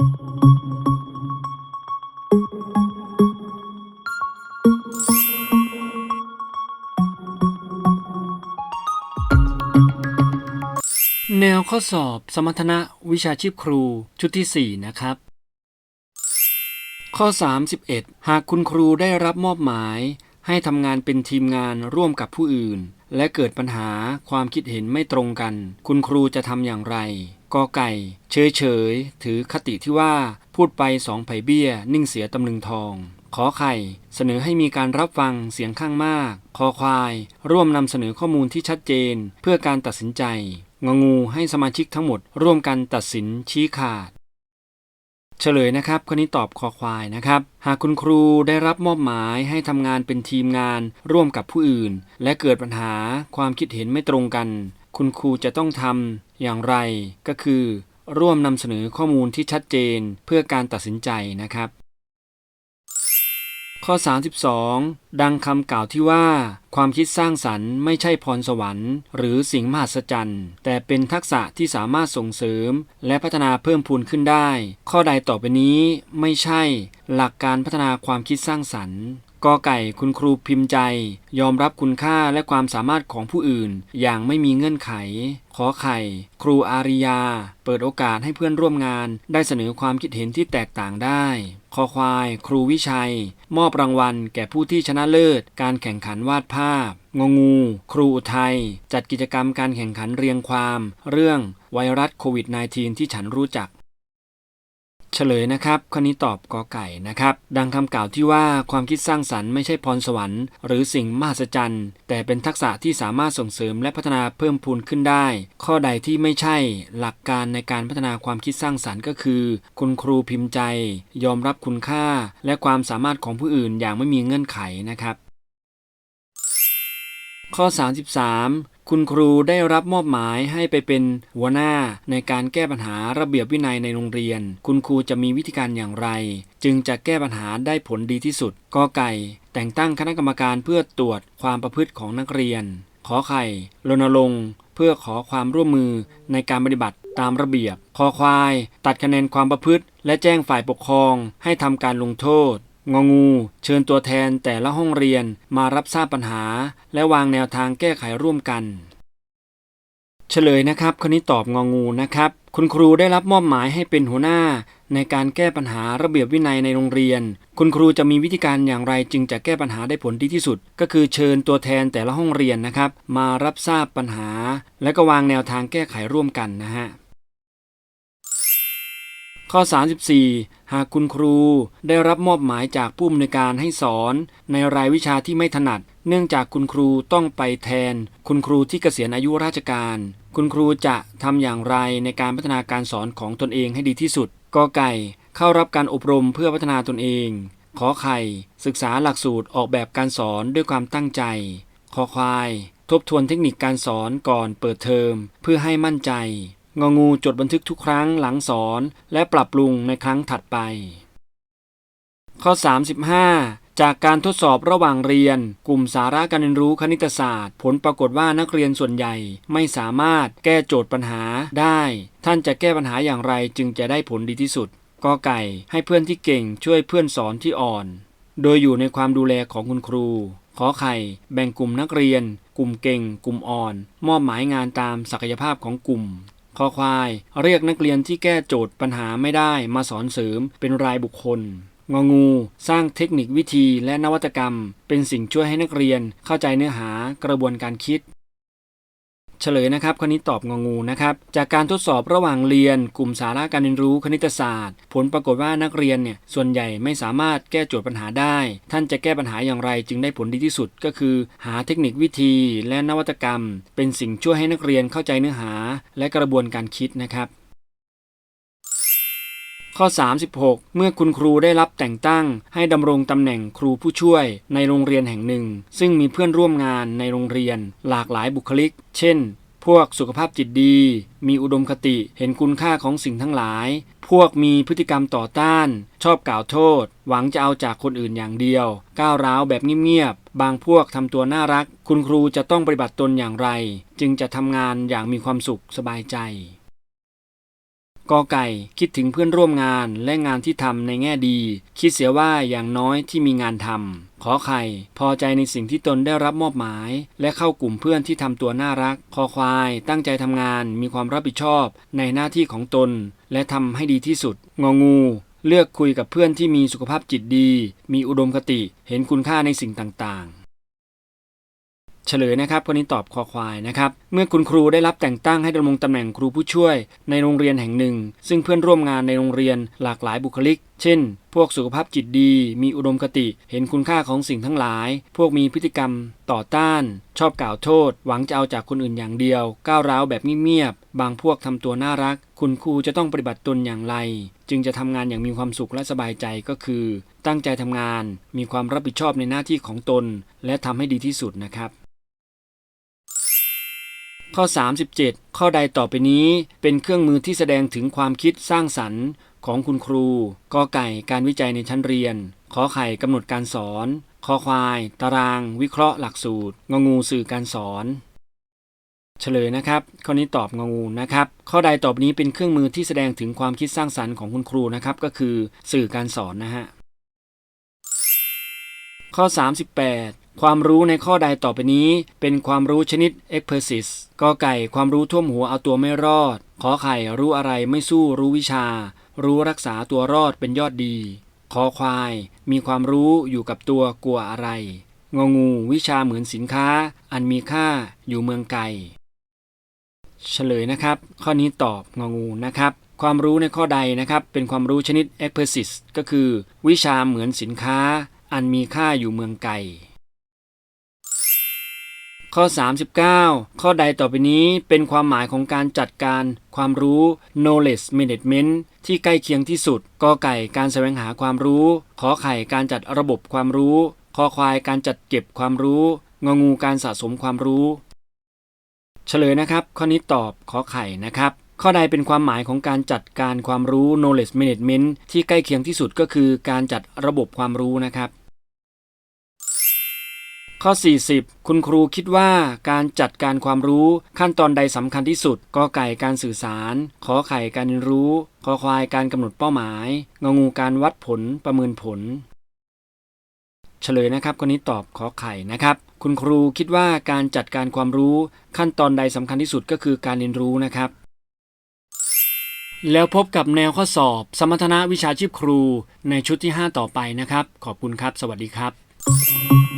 แนวข้อสอบสมรรถนะวิชาชีพครูชุดที่ 4 นะครับ ข้อ 31 หากคุณครูได้รับมอบหมาย ให้ทำงานเป็นทีมงานร่วมกับผู้อื่น และเกิดปัญหาความคิดเห็นไม่ตรงกัน คุณครูจะทำอย่างไรกอไก่ เฉยเฉยๆถือคติที่ว่าพูดไปสองไผ่เบี้ย นิ่งเสียตำลึงทองขอไข่ เสนอให้มีการรับฟังเสียงข้างมาก คอควาย ร่วมนำเสนอข้อมูลที่ชัดเจน เพื่อการตัดสินใจ งงูให้สมาชิกทั้งหมด ร่วมกันตัดสินชี้ขาด เฉลยนะครับคนนี้ตอบคอควายนะครับ หากคุณครูได้รับมอบหมายให้ทำงานเป็นทีมงานร่วมกับผู้อื่น และเกิดปัญหาความคิดเห็นไม่ตรงกัน คุณครูจะต้องทำอย่างไร ก็คือ ร่วมนำเสนอข้อมูลที่ชัดเจนเพื่อการตัดสินใจนะครับ ข้อ 32 ดังคำกล่าวที่ว่า ความคิดสร้างสรรค์ไม่ใช่พรสวรรค์ หรือสิ่งมหัศจรรย์ แต่เป็นทักษะที่สามารถส่งเสริม และพัฒนาเพิ่มพูนขึ้นได้ ข้อใดต่อไปนี้ไม่ใช่ หลักการพัฒนาความคิดสร้างสรรค์ กอไก่คุณครูพิมพ์ใจ ยอมรับคุณค่าและความสามารถของผู้อื่น อย่างไม่มีเงื่อนไข ขอไข่ ครูอาริยา เปิดโอกาสให้เพื่อนร่วมงาน ได้เสนอความคิดเห็นที่แตกต่างได้ คอควาย ครูวิชัย มอบรางวัล แก่ผู้ที่ชนะเลิศ การแข่งขันวาดภาพ งงู ครูอุทัยจัดกิจกรรมการแข่งขันเรียงความ เรื่องไวรัสโควิด -19 ที่ฉันรู้จัก เฉลยนะครับข้อนี้ตอบกอไก่นะครับ ดังคำกล่าวที่ว่าความคิดสร้างสรรค์ไม่ใช่พรสวรรค์หรือสิ่งมหัศจรรย์แต่เป็นทักษะที่สามารถส่งเสริมและพัฒนาเพิ่มพูนขึ้นได้ ข้อใดที่ไม่ใช่หลักการในการพัฒนาความคิดสร้างสรรค์ก็คือ คุณครูพิมพ์ใจ ยอมรับคุณค่า และความสามารถของผู้อื่นอย่างไม่มีเงื่อนไขนะครับ ข้อ 33 คุณครูได้รับมอบหมายให้ไปเป็นหัวหน้าในการแก้ปัญหาระเบียบวินัยในโรงเรียน คุณครูจะมีวิธีการอย่างไร จึงจะแก้ปัญหาได้ผลดีที่สุดกอไก่ แต่งตั้งคณะกรรมการเพื่อตรวจความประพฤติของนักเรียน ขอไข่รณรงค์เพื่อขอความร่วมมือในการปฏิบัติตามระเบียบ คอควาย ตัดคะแนนความประพฤติ และแจ้งฝ่ายปกครองให้ทำการลงโทษ งองู เชิญตัวแทนแต่ละห้องเรียนมารับทราบปัญหา และวางแนวทางแก้ไขร่วมกัน เฉลยนะครับคนนี้ตอบงองูนะครับ คุณครูได้รับมอบหมายให้เป็นหัวหน้า ในการแก้ปัญหาระเบียบวินัยในโรงเรียน คุณครูจะมีวิธีการอย่างไรจึงจะแก้ปัญหาได้ผลดีที่สุด ก็คือเชิญตัวแทนแต่ละห้องเรียนนะครับ มารับทราบปัญหา และก็วางแนวทางแก้ไขร่วมกันนะฮะ ข้อ 34 หากคุณครูได้รับมอบหมายจากผู้อำนวยการให้สอน ในรายวิชาที่ไม่ถนัด เนื่องจากคุณครูต้องไปแทน คุณครูที่เกษียณอายุราชการ คุณครูจะทำอย่างไรในการพัฒนาการสอนของตนเองให้ดีที่สุดกอไก่ เข้ารับการอบรมเพื่อพัฒนาตนเอง ขอไข่ ศึกษาหลักสูตรออกแบบการสอนด้วยความตั้งใจคอควาย ทบทวนเทคนิคการสอนก่อนเปิดเทอม เพื่อให้มั่นใจ งองูจดบันทึกทุกครั้งหลังสอนและปรับปรุงในครั้งถัดไป ข้อ 35 จากการทดสอบระหว่างเรียน กลุ่มสาระการเรียนรู้คณิตศาสตร์ ผลปรากฏว่านักเรียนส่วนใหญ่ไม่สามารถแก้โจทย์ปัญหาได้ ท่านจะแก้ปัญหาอย่างไรจึงจะได้ผลดีที่สุดกอไก่ให้เพื่อนที่เก่งช่วยเพื่อนสอนที่อ่อน โดยอยู่ในความดูแลของคุณครูขอไข่แบ่งกลุ่มนักเรียน กลุ่มเก่ง กลุ่มอ่อน มอบหมายงานตามศักยภาพของกลุ่ม คอควาย เรียกนักเรียนที่แก้โจทย์ปัญหาไม่ได้มาสอนเสริมเป็นรายบุคคล งองู สร้างเทคนิควิธีและนวัตกรรม เป็นสิ่งช่วยให้นักเรียนเข้าใจเนื้อหากระบวนการคิด เฉลยนะครับข้อนี้ตอบงองูนะครับ จากการทดสอบระหว่างเรียน กลุ่มสาระการเรียนรู้คณิตศาสตร์ ผลปรากฏว่านักเรียนเนี่ยส่วนใหญ่ไม่สามารถแก้โจทย์ปัญหาได้ ท่านจะแก้ปัญหาอย่างไรจึงได้ผลดีที่สุด ก็คือ หาเทคนิควิธีและนวัตกรรม เป็นสิ่งช่วยให้นักเรียนเข้าใจเนื้อหา และกระบวนการคิดนะครับ ข้อ 36 เมื่อคุณครูได้รับแต่งตั้ง ให้ดำรงตำแหน่งครูผู้ช่วยในโรงเรียนแห่งหนึ่ง ซึ่งมีเพื่อนร่วมงานในโรงเรียน หลากหลายบุคลิก เช่น พวกสุขภาพจิตดี มีอุดมคติเห็นคุณค่าของสิ่งทั้งหลาย พวกมีพฤติกรรมต่อต้าน ชอบกล่าวโทษ หวังจะเอาจากคนอื่นอย่างเดียว ก้าวร้าวแบบเงียบๆบางพวกทำตัวน่ารัก คุณครูจะต้องปฏิบัติตนอย่างไร จึงจะทำงานอย่างมีความสุขสบายใจ กอไก่คิดถึงเพื่อนร่วมงานและงานที่ทำในแง่ดี คิดเสียว่าอย่างน้อยที่มีงานทำขอไข่ พอใจในสิ่งที่ตนได้รับมอบหมาย และเข้ากลุ่มเพื่อนที่ทำตัวน่ารัก คอควาย ตั้งใจทำงาน มีความรับผิดชอบในหน้าที่ของตน และทำให้ดีที่สุด งองู เลือกคุยกับเพื่อนที่มีสุขภาพจิตดี มีอุดมคติ เห็นคุณค่าในสิ่งต่างๆ เฉลยนะครับคนนี้ตอบคอควายนะครับ เมื่อคุณครูได้รับแต่งตั้งให้ดำรงตำแหน่งครูผู้ช่วย ในโรงเรียนแห่งหนึ่ง ซึ่งเพื่อนร่วมงานในโรงเรียนหลากหลายบุคลิก เช่น พวกสุขภาพจิตดี มีอุดมคติ เห็นคุณค่าของสิ่งทั้งหลาย พวกมีพฤติกรรมต่อต้าน ชอบกล่าวโทษ หวังจะเอาจากคนอื่นอย่างเดียว ก้าวร้าวแบบเงียบๆ บางพวกทำตัวน่ารัก คุณครูจะต้องปฏิบัติตนอย่างไร จึงจะทำงานอย่างมีความสุขและสบายใจก็คือ ตั้งใจทำงาน มีความรับผิดชอบในหน้าที่ของตน และทำให้ดีที่สุดนะครับข้อ 37 ข้อใดต่อไปนี้เป็นเครื่องมือที่แสดงถึงความคิดสร้างสรรค์ ของคุณครูกอไก่การวิจัยในชั้นเรียน ขอไข่กำหนดการสอน คอควาย ตาราง วิเคราะห์หลักสูตร งงูสื่อการสอน เฉลยนะครับ ข้อนี้ตอบงงูนะครับ ข้อใดตอไปนี้เป็นเครื่องมือที่แสดงถึงความคิดสร้างสรรค์ของคุณครูนะครับ ก็คือสื่อการสอนนะฮะ ข้อ 38 ความรู้ในข้อใดต่อไปนี้ เป็นความรู้ชนิด e x p e r s i s กอไก่ความรู้ท่วมหัวเอาตัวไม่รอด ขอไข่รู้อะไรไม่สู้รู้วิชา รู้รักษาตัวรอดเป็นยอดดี คอควาย มีความรู้อยู่กับตัวกลัวอะไร งองูวิชาเหมือนสินค้า อันมีค่าอยู่เมืองไกลเฉลยนะครับ ข้อนี้ตอบงองูนะครับ ความรู้ในข้อใดนะครับ เป็นความรู้ชนิด e x p e r s i s ก็คือ วิชาเหมือนสินค้า อันมีค่าอยู่เมืองไกล ข้อ 39 ข้อใดต่อไปนี้เป็นความหมายของการจัดการ ความรู้ knowledge management ที่ใกล้เคียงที่สุดกอไก่การแสวงหาความรู้ ขอไข่การจัดระบบความรู้ คอควายการจัดเก็บความรู้ งองูการสะสมความรู้ เฉลยนะครับ ข้อนี้ตอบขอไข่นะครับข้อใดเป็นความหมายของการจัดการความรู้ knowledge management ที่ใกล้เคียงที่สุดก็คือการจัดระบบความรู้นะครับ ข้อ 40 คุณครูคิดว่าการจัดการความรู้ขั้นตอนใดสำคัญที่สุดกอไก่การสื่อสาร ขอไข่การเรียนรู้คอควายการกำหนดเป้าหมาย งงูการวัดผลประเมินผล เฉลยนะครับคนนี้ตอบขอไข่นะครับ คุณครูคิดว่าการจัดการความรู้ขั้นตอนใดสำคัญที่สุดก็คือการเรียนรู้นะครับแล้วพบกับแนวข้อสอบ สมรรถนะวิชาชีพครูในชุดที่ 5 ต่อไปนะครับ ขอบคุณครับ สวัสดีครับ